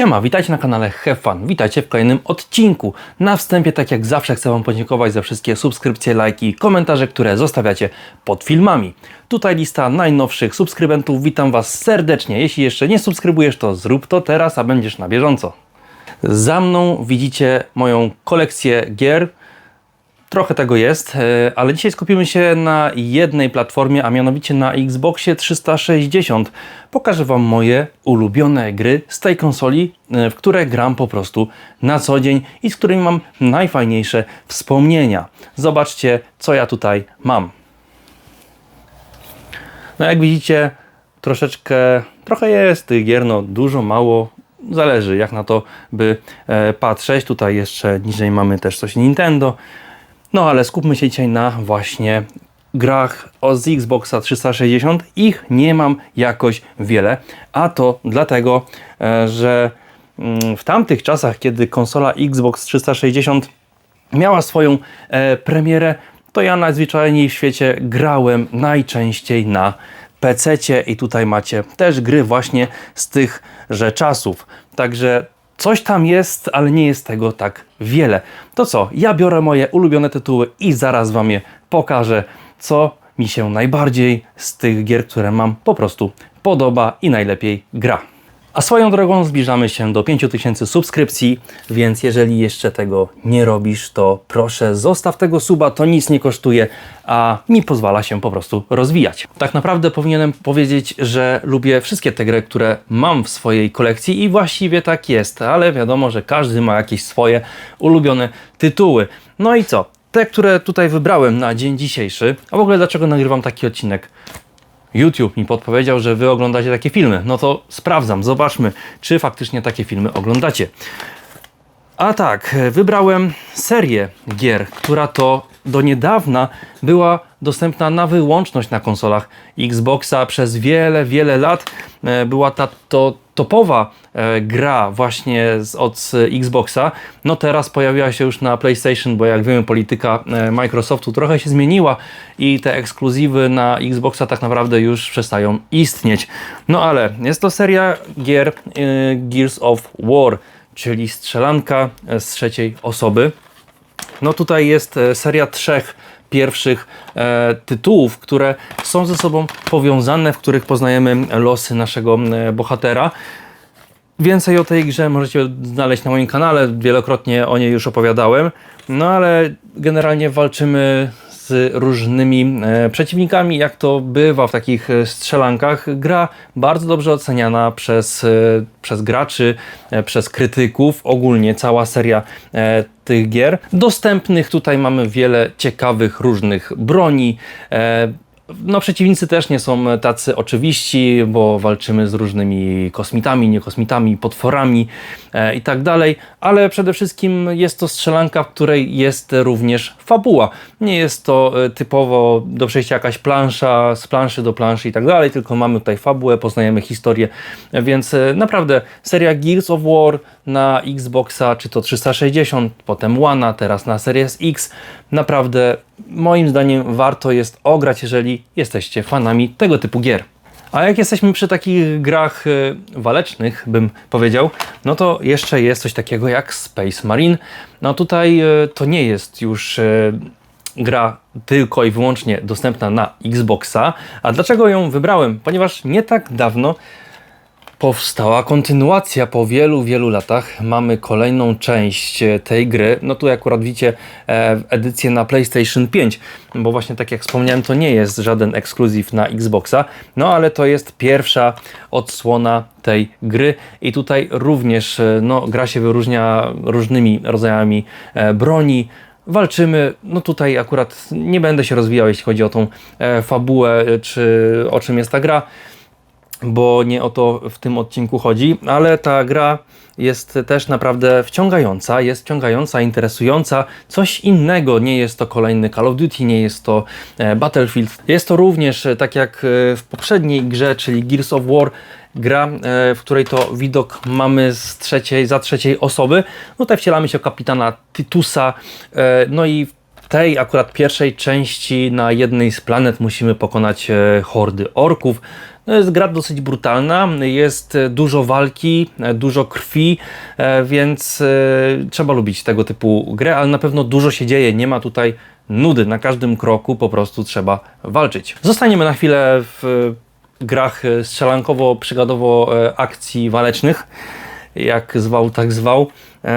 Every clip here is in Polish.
Siema, witajcie na kanale Have Fun. Witajcie w kolejnym odcinku. Na wstępie, tak jak zawsze, chcę Wam podziękować za wszystkie subskrypcje, lajki i komentarze, które zostawiacie pod filmami. Tutaj lista najnowszych subskrybentów. Witam Was serdecznie. Jeśli jeszcze nie subskrybujesz, to zrób to teraz, a będziesz na bieżąco. Za mną widzicie moją kolekcję gier. Trochę tego jest, e, ale dzisiaj skupimy się na jednej platformie, a mianowicie na Xboxie 360. Pokażę Wam moje ulubione gry z tej konsoli, e, w które gram po prostu na co dzień i z którymi mam najfajniejsze wspomnienia. Zobaczcie, co ja tutaj mam. No jak widzicie, troszeczkę, trochę jest tych gier, no dużo, mało, zależy jak na to by e, patrzeć. Tutaj jeszcze niżej mamy też coś Nintendo. No ale skupmy się dzisiaj na właśnie grach z Xboxa 360. Ich nie mam jakoś wiele, a to dlatego, e, że mm, w tamtych czasach, kiedy konsola Xbox 360 miała swoją e, premierę, to ja najzwyczajniej w świecie grałem najczęściej na PC i tutaj macie też gry właśnie z tychże czasów. Także Coś tam jest, ale nie jest tego tak wiele. To co, ja biorę moje ulubione tytuły i zaraz Wam je pokażę, co mi się najbardziej z tych gier, które mam, po prostu podoba i najlepiej gra. A swoją drogą zbliżamy się do 5000 subskrypcji, więc jeżeli jeszcze tego nie robisz, to proszę zostaw tego suba, to nic nie kosztuje, a mi pozwala się po prostu rozwijać. Tak naprawdę powinienem powiedzieć, że lubię wszystkie te gry, które mam w swojej kolekcji i właściwie tak jest, ale wiadomo, że każdy ma jakieś swoje ulubione tytuły. No i co? Te, które tutaj wybrałem na dzień dzisiejszy, a w ogóle dlaczego nagrywam taki odcinek? YouTube mi podpowiedział, że wy oglądacie takie filmy. No to sprawdzam, zobaczmy, czy faktycznie takie filmy oglądacie. A tak, wybrałem serię gier, która to do niedawna była dostępna na wyłączność na konsolach Xboxa przez wiele, wiele lat. E, była ta to topowa e, gra właśnie z, od Xboxa. No teraz pojawiła się już na PlayStation, bo jak wiemy polityka e, Microsoftu trochę się zmieniła i te ekskluzywy na Xboxa tak naprawdę już przestają istnieć. No ale jest to seria gier Gears of War czyli strzelanka z trzeciej osoby. No tutaj jest e, seria trzech pierwszych e, tytułów, które są ze sobą powiązane, w których poznajemy losy naszego e, bohatera. Więcej o tej grze możecie znaleźć na moim kanale, wielokrotnie o niej już opowiadałem. No ale generalnie walczymy różnymi e, przeciwnikami, jak to bywa w takich e, strzelankach. Gra bardzo dobrze oceniana przez, e, przez graczy, przez krytyków, ogólnie cała seria tych gier. Dostępnych tutaj mamy wiele ciekawych różnych broni. No, przeciwnicy też nie są tacy oczywiści, bo walczymy z różnymi kosmitami, niekosmitami, potworami e, i tak dalej, ale przede wszystkim jest to strzelanka, w której jest również fabuła. Nie jest to e, typowo do przejścia jakaś plansza, z planszy do planszy i tak dalej, tylko mamy tutaj fabułę, poznajemy historię, więc e, naprawdę seria Gears of War na Xboxa, czy to 360, potem One, teraz na Series X, naprawdę moim zdaniem warto jest ograć, jeżeli jesteście fanami tego typu gier. A jak jesteśmy przy takich grach y, walecznych, bym powiedział, no to jeszcze jest coś takiego jak Space Marine. No tutaj y, to nie jest już y, gra tylko i wyłącznie dostępna na Xboxa. A dlaczego ją wybrałem? Ponieważ nie tak dawno powstała kontynuacja po wielu, wielu latach. Mamy kolejną część e, tej gry. No tu akurat widzicie e, edycję na PlayStation 5, bo właśnie tak jak wspomniałem, to nie jest żaden ekskluzyw na Xboxa, no ale to jest pierwsza odsłona tej gry i tutaj również e, no, gra się wyróżnia różnymi rodzajami broni, walczymy. No tutaj akurat nie będę się rozwijał, jeśli chodzi o tą fabułę, czy o czym jest ta gra bo nie o to w tym odcinku chodzi, ale ta gra jest też naprawdę wciągająca, jest wciągająca, interesująca, coś innego, nie jest to kolejny Call of Duty, nie jest to e, Battlefield, jest to również, e, tak jak e, w poprzedniej grze, czyli Gears of War, gra, w której to widok mamy z trzeciej, za trzeciej osoby, no tutaj wcielamy się kapitana Titusa, no i tej akurat pierwszej części na jednej z planet musimy pokonać hordy orków, No jest gra dosyć brutalna, jest e, dużo walki, e, dużo krwi, e, więc trzeba lubić tego typu grę, ale na pewno dużo się dzieje, nie ma tutaj nudy, na każdym kroku po prostu trzeba walczyć. Zostaniemy na chwilę w grach strzelankowo-przygodowo e, akcji walecznych, jak zwał, tak zwał.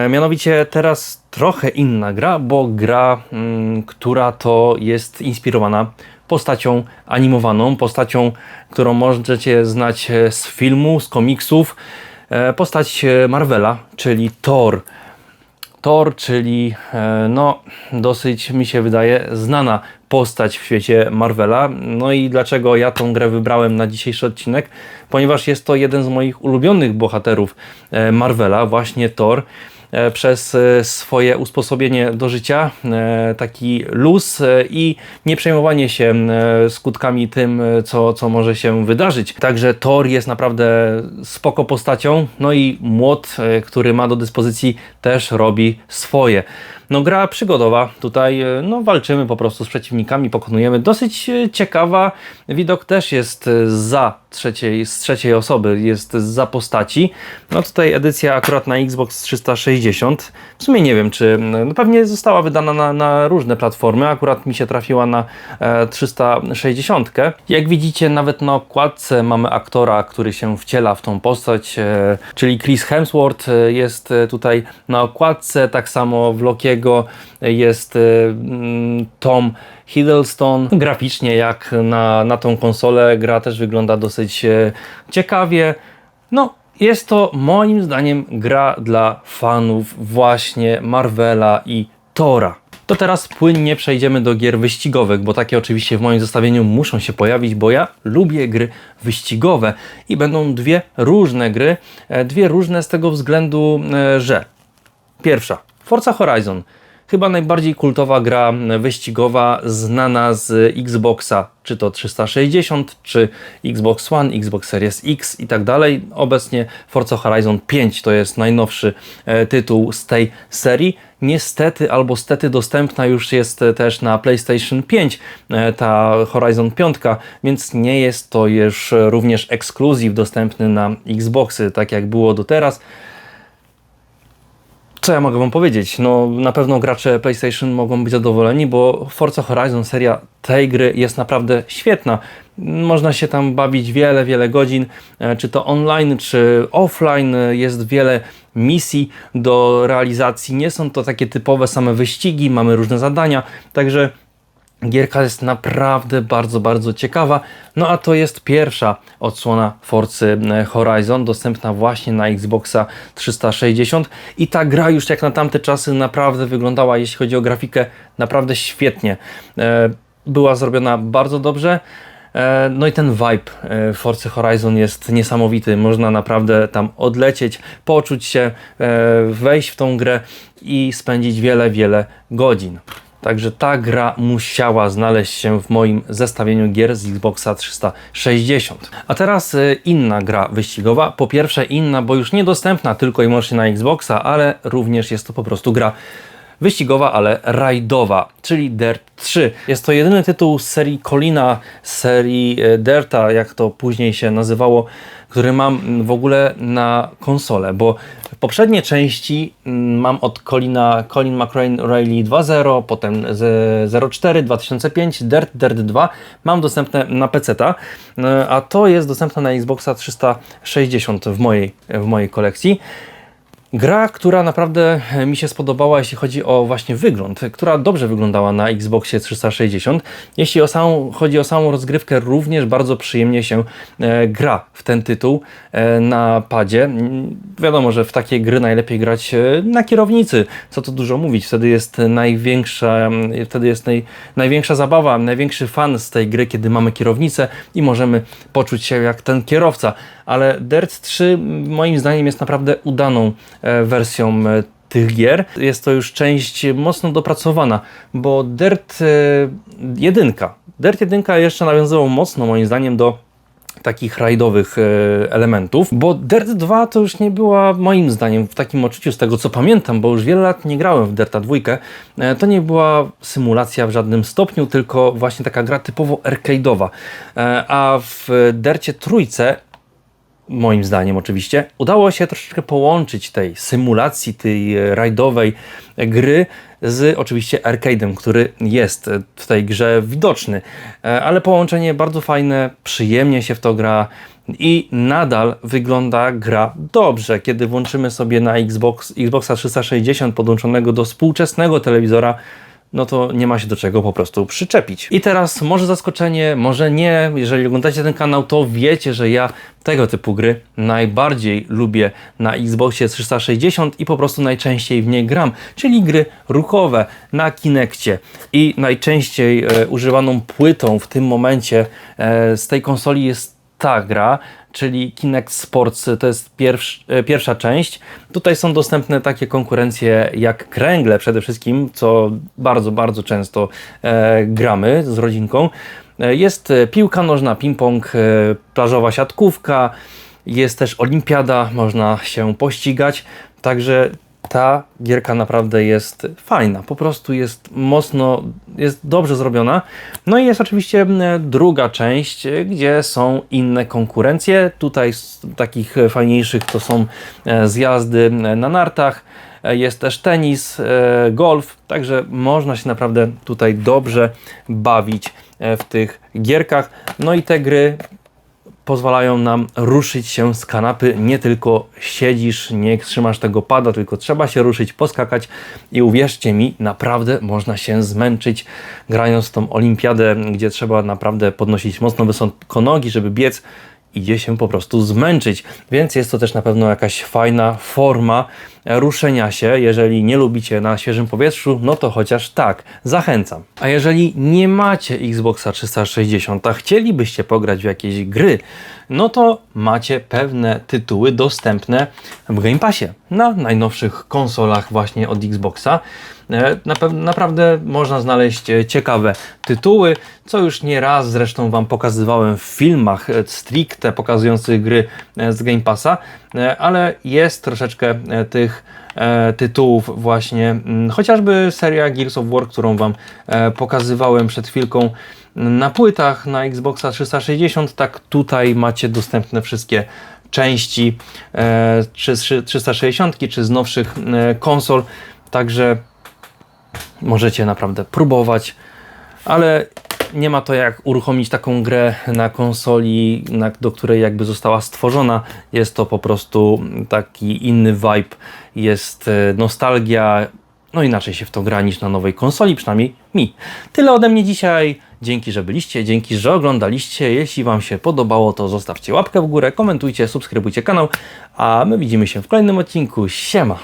Mianowicie teraz trochę inna gra, bo gra, mm, która to jest inspirowana postacią animowaną, postacią, którą możecie znać e, z filmu, z komiksów, e, postać e, Marvela, czyli Thor. Thor, czyli no, dosyć mi się wydaje znana postać w świecie Marvela. No i dlaczego ja tą grę wybrałem na dzisiejszy odcinek? Ponieważ jest to jeden z moich ulubionych bohaterów Marvela, właśnie Thor. E, Przez e, swoje usposobienie do życia, e, taki luz i nie przejmowanie się skutkami tym, co, co może się wydarzyć. Także Thor jest naprawdę spoko postacią, no i młot, który ma do dyspozycji też robi swoje. No gra przygodowa, tutaj no, walczymy po prostu z przeciwnikami, pokonujemy. Dosyć ciekawa, widok też jest za trzeciej, z trzeciej osoby, jest za postaci. No tutaj edycja akurat na Xbox 360. W sumie nie wiem, czy no pewnie została wydana na, na różne platformy, akurat mi się trafiła na e, 360. Jak widzicie, nawet na okładce mamy aktora, który się wciela w tą postać, e, czyli Chris Hemsworth e, jest e, tutaj na okładce, tak samo w Lokiego jest e, mm, Tom Hiddleston. Graficznie jak na, na tą konsolę gra też wygląda dosyć e, ciekawie. No, jest to moim zdaniem gra dla fanów właśnie Marvela i Tora. To teraz płynnie przejdziemy do gier wyścigowych, bo takie oczywiście w moim zestawieniu muszą się pojawić, bo ja lubię gry wyścigowe i będą dwie różne gry, e, dwie różne z tego względu, e, że pierwsza Forza Horizon chyba najbardziej kultowa gra wyścigowa znana z Xboxa, czy to 360, czy Xbox One, Xbox Series X i tak dalej. Obecnie Forza Horizon 5 to jest najnowszy e, tytuł z tej serii. Niestety albo stety dostępna już jest e, też na PlayStation 5 e, ta Horizon 5, więc nie jest to już również ekskluzyw dostępny na Xboxy, tak jak było do teraz. Co ja mogę Wam powiedzieć? No, na pewno gracze PlayStation mogą być zadowoleni, bo Forza Horizon, seria tej gry jest naprawdę świetna. Można się tam bawić wiele, wiele godzin, e, czy to online, czy offline. e, Jest wiele misji do realizacji. Nie są to takie typowe same wyścigi, mamy różne zadania, także Gierka jest naprawdę bardzo, bardzo ciekawa. No a to jest pierwsza odsłona Forcy e, Horizon, dostępna właśnie na Xboxa 360. I ta gra już jak na tamte czasy naprawdę wyglądała, jeśli chodzi o grafikę, naprawdę świetnie. E, Była zrobiona bardzo dobrze. E, No i ten vibe Forcy Horizon jest niesamowity. Można naprawdę tam odlecieć, poczuć się, wejść w tą grę i spędzić wiele, wiele godzin. Także ta gra musiała znaleźć się w moim zestawieniu gier z Xboxa 360. A teraz y, inna gra wyścigowa. Po pierwsze inna, bo już niedostępna tylko i wyłącznie na Xboxa, ale również jest to po prostu gra wyścigowa, ale rajdowa, czyli Dirt 3. Jest to jedyny tytuł z serii Colina, z serii e, Dirta, jak to później się nazywało, który mam mm, w ogóle na konsolę, bo poprzednie części mm, mam od Colina, Colin McRae Rally 2.0, potem z 04, 2005, Dirt, Dirt 2 mam dostępne na PC-ta, e, a to jest dostępne na Xboxa 360 w mojej, w mojej kolekcji. Gra, która naprawdę mi się spodobała, jeśli chodzi o właśnie wygląd, która dobrze wyglądała na Xboxie 360. Jeśli o samą, chodzi o samą rozgrywkę, również bardzo przyjemnie się e, gra w ten tytuł e, na padzie. Mm, Wiadomo, że w takie gry najlepiej grać e, na kierownicy, co tu dużo mówić. Wtedy jest największa, mm, wtedy jest naj, największa zabawa, największy fan z tej gry, kiedy mamy kierownicę i możemy poczuć się jak ten kierowca. Ale Dirt 3 moim zdaniem jest naprawdę udaną e, wersją e, tych gier. Jest to już część mocno dopracowana, bo Dirt 1, Dirt 1 jeszcze nawiązywał mocno moim zdaniem do takich rajdowych e, elementów, bo Dirt 2 to już nie była moim zdaniem w takim odczuciu z tego co pamiętam, bo już wiele lat nie grałem w Dirta 2, e, to nie była symulacja w żadnym stopniu, tylko właśnie taka gra typowo arcade'owa. E, A w Dercie trójce moim zdaniem oczywiście, udało się troszeczkę połączyć tej symulacji, tej e, rajdowej gry z oczywiście arcade'em, który jest w tej grze widoczny. E, Ale połączenie bardzo fajne, przyjemnie się w to gra i nadal wygląda gra dobrze. Kiedy włączymy sobie na Xbox, Xboxa 360 podłączonego do współczesnego telewizora, no to nie ma się do czego po prostu przyczepić. I teraz może zaskoczenie, może nie. Jeżeli oglądacie ten kanał, to wiecie, że ja tego typu gry najbardziej lubię na Xboxie 360 i po prostu najczęściej w nie gram, czyli gry ruchowe na Kinectie. I najczęściej e, używaną płytą w tym momencie e, z tej konsoli jest ta gra, czyli Kinect Sports, to jest pierwsz, e, pierwsza część. Tutaj są dostępne takie konkurencje jak kręgle przede wszystkim, co bardzo, bardzo często e, gramy z rodzinką. E, Jest e, piłka nożna, ping-pong, e, plażowa siatkówka, jest też olimpiada, można się pościgać, także ta gierka naprawdę jest fajna, po prostu jest mocno, jest dobrze zrobiona. No i jest oczywiście m, druga część, gdzie są inne konkurencje. Tutaj z takich fajniejszych to są e, zjazdy e, na nartach, e, jest też tenis, golf, także można się naprawdę tutaj dobrze bawić w tych gierkach. No i te gry pozwalają nam ruszyć się z kanapy. Nie tylko siedzisz, nie trzymasz tego pada, tylko trzeba się ruszyć, poskakać i uwierzcie mi, naprawdę można się zmęczyć grając tą olimpiadę, gdzie trzeba naprawdę podnosić mocno wysoko nogi, żeby biec. Idzie się po prostu zmęczyć, więc jest to też na pewno jakaś fajna forma ruszenia się. Jeżeli nie lubicie na świeżym powietrzu, no to chociaż tak, zachęcam. A jeżeli nie macie Xboxa 360, a chcielibyście pograć w jakieś gry, no to macie pewne tytuły dostępne w Game Passie na najnowszych konsolach właśnie od Xboxa. E, naprawdę można znaleźć e, ciekawe tytuły, co już nie raz zresztą Wam pokazywałem w filmach e, stricte pokazujących gry z Game Passa, ale jest troszeczkę tych tytułów właśnie, mm, chociażby seria Gears of War, którą Wam pokazywałem przed chwilką na płytach na Xboxa 360, tak tutaj macie dostępne wszystkie części czy z 360, czy z nowszych konsol, także możecie naprawdę próbować, ale nie ma to jak uruchomić taką grę na konsoli, na, do której jakby została stworzona. Jest to po prostu taki inny vibe, jest e, nostalgia, no inaczej się w to gra niż na nowej konsoli, przynajmniej mi. Tyle ode mnie dzisiaj. Dzięki, że byliście, dzięki, że oglądaliście. Jeśli Wam się podobało, to zostawcie łapkę w górę, komentujcie, subskrybujcie kanał, a my widzimy się w kolejnym odcinku. Siema!